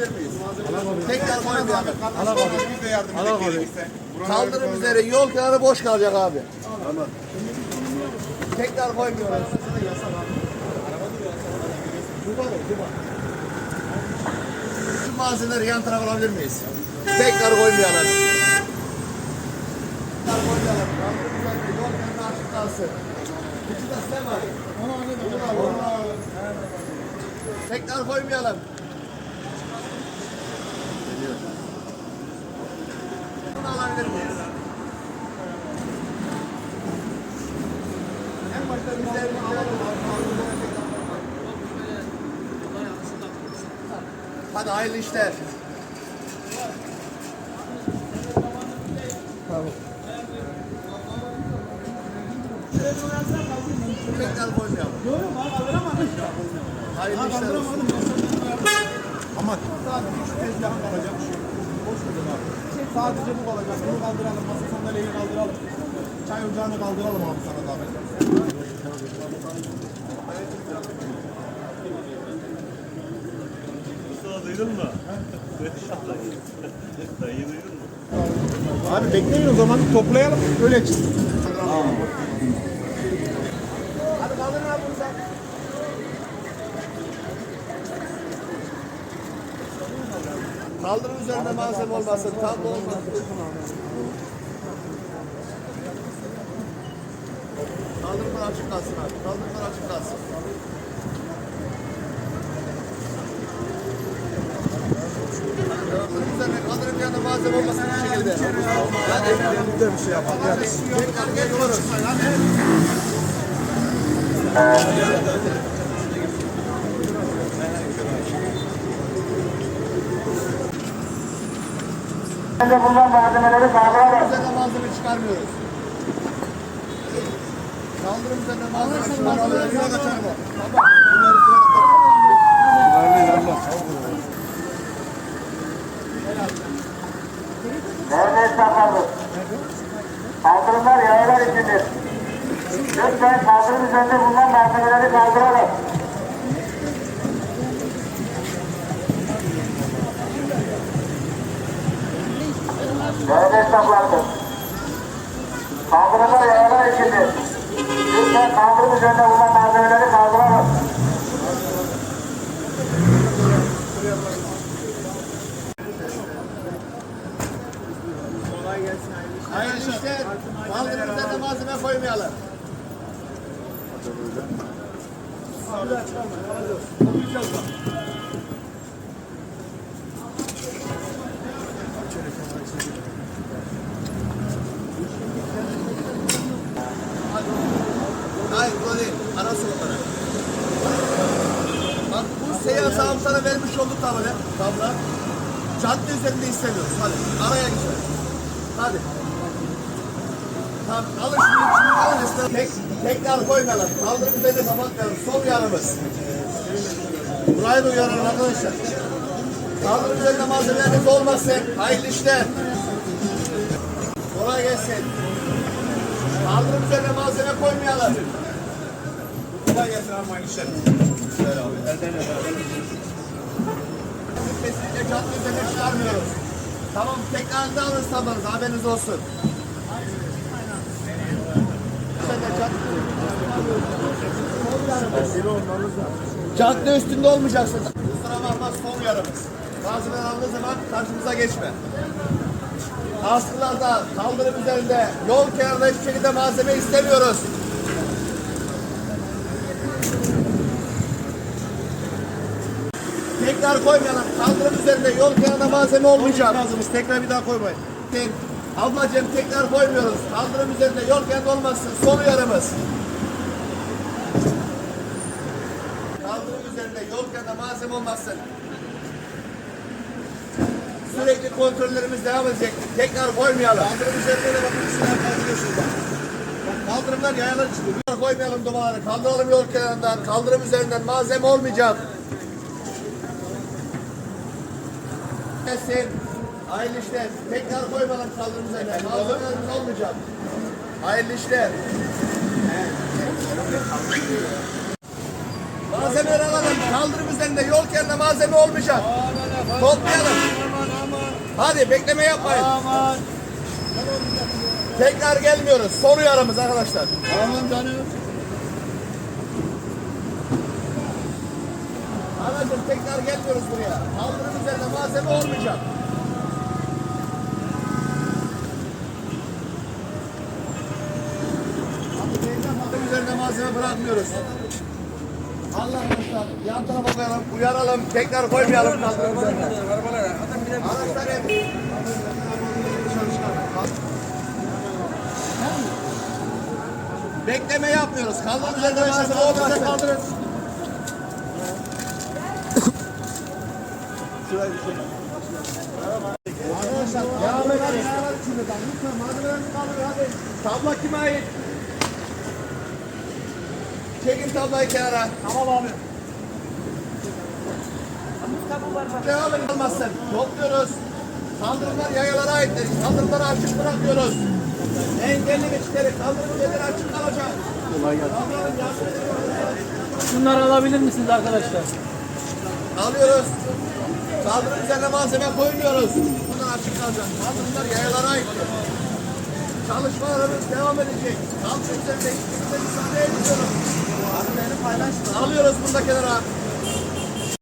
alabilir miyiz? Tekrar koymayalım. Biz de yardım edelim gerekirse. Kaldırım üzeri yol kenarı boş kalacak abi. Tekrar koymuyoruz. Şu malzemeleri yan tarafa alabilir miyiz? Tekrar koymayalım. Tekrar koymayalım. Kaldırım üzeri yol kenarı açık kalsın. Kıçı da sen var. Tekrar koymayalım. Bunu alabilir miyiz? En başta bizlerini alalım. Hadi hayırlı işler. Tekrar koymayalım. Hayırlı işler olsun. Ama sadece şu tezgahın kalacak. Boş verin abi. Sadece bu kalacak. Bunu kaldıralım. Masa sandalyeyi kaldıralım. Çay ocağını kaldıralım abi sana zahmet. Mustafa duydun mu? Dayı duydun mu? Abi bekleyin o zaman toplayalım öyle çık. Hadi kaldırın abi bunu sen. Kaldırın üzerinde malzeme olmasın, tablo olmasın. Kaldırımlar açık kalsın abi, kaldırımlar açık kalsın. Kaldırım üzerinde, kaldırım yanında malzeme olmasın bir şekilde. Hadi. Bir bir şey yapalım. Tekrar geliyoruz. Önce bulunan malzemeleri kaldıralım. üzerine malzeme çıkarmıyoruz. Kaldırım üzerine malzeme çıkarmıyoruz. Nerede esnaflardır? Kaldırımlar yayalar içindir. Lütfen kaldırım üzerinde bulunan malzemeleri kaldıralım. Nerede esnaflardır? Kaldırımlar yayalar içindir. Lütfen kaldırım üzerinde bulunan malzemeleri kaldıralım. Hayırlı işler. Kaldırım üzerine malzeme koymayalım. Hayır olduk tabela. Tabla. Cadde üzerinde istemiyoruz. Hadi araya güzel. Hadi. Tamam alın şunu şunu alın işte. Tek, tekrar koymayalım. Kaldırım üzerinde kapatmayalım. Son yanımız. Burayı da uyaralım arkadaşlar. Kaldırım üzerinde malzemeleriniz olmasın. Hayırlı işler. Kolay gelsin. Kaldırım üzerine malzeme koymayalım. Kolay gelsin abi aynı işler. Kesinlikle cadde çıkarmıyoruz. Tamam tekrar da alın sabırınız haberiniz olsun. Cadde üstünde olmayacaksın. Kusura bakma son yarımız. Malzemeler aldığı zaman karşımıza geçme. Askılarda, kaldırım üzerinde, yol kenarında hiçbir şekilde malzeme istemiyoruz. Tekrar koymayalım. Kaldırım üzerinde yol kenarında malzeme olmayacak. Lazımız tekrar bir daha koymayın. Tek, ablacığım tekrar koymuyoruz. Kaldırım üzerinde yol kenarında olmasın. Son uyarımız. Kaldırım üzerinde yol kenarında malzeme olmasın. Sürekli kontrollerimiz devam edecek. Tekrar koymayalım. Kaldırım üzerinde de bakın silah kaldırıyorsunuz bak. Bak kaldırımlar yayalar çıkıyor. Tekrar koymayalım dumanları. Kaldıralım yol kenarından. Kaldırım üzerinden malzeme olmayacak. Kesin. Hayırlı işler. Tekrar koymayalım kaldırım üzerine. Malzemelerimiz olmayacak. Hayırlı işler. Malzemeleri alalım. Kaldırım üzerinde yol kenarında malzeme olmayacak. Toplayalım. Hadi bekleme yapmayın. Tekrar gelmiyoruz. Son uyarımız arkadaşlar. Tamam canım. Anacığım tekrar gelmiyoruz buraya. Kaldırım üzerinde malzeme olmayacak. Kaldırım üzerinde malzeme bırakmıyoruz. Allah arkadaşlar yan tarafa koyalım, uyaralım, tekrar koymayalım kaldırım. Araçlar Bekleme yapmıyoruz. Kaldırım üzerinde malzeme kaldırın. Arkadaşlar devam edelim. Lütfen malzemelerinizi kaldırın hadi. Tabla kime ait? Çekin tablayı kenara. Tamam abi. Devam edin olmazsın. Topluyoruz. Kaldırımlar yayalara aittir. Kaldırımları açık bırakıyoruz. Engelli geçitleri kaldırım yerleri açık kalacak. Kolay gelsin. Şunları alabilir misiniz arkadaşlar? Alıyoruz. Kaldırım üzerine malzeme koymuyoruz. Bunlar açık kalacak. Kaldırımlar yayalara aittir. Çalışmalarımız devam edecek. Kaldırım üzerinde hiçbir müsaade etmiyoruz. Alıyoruz bunu da kenara.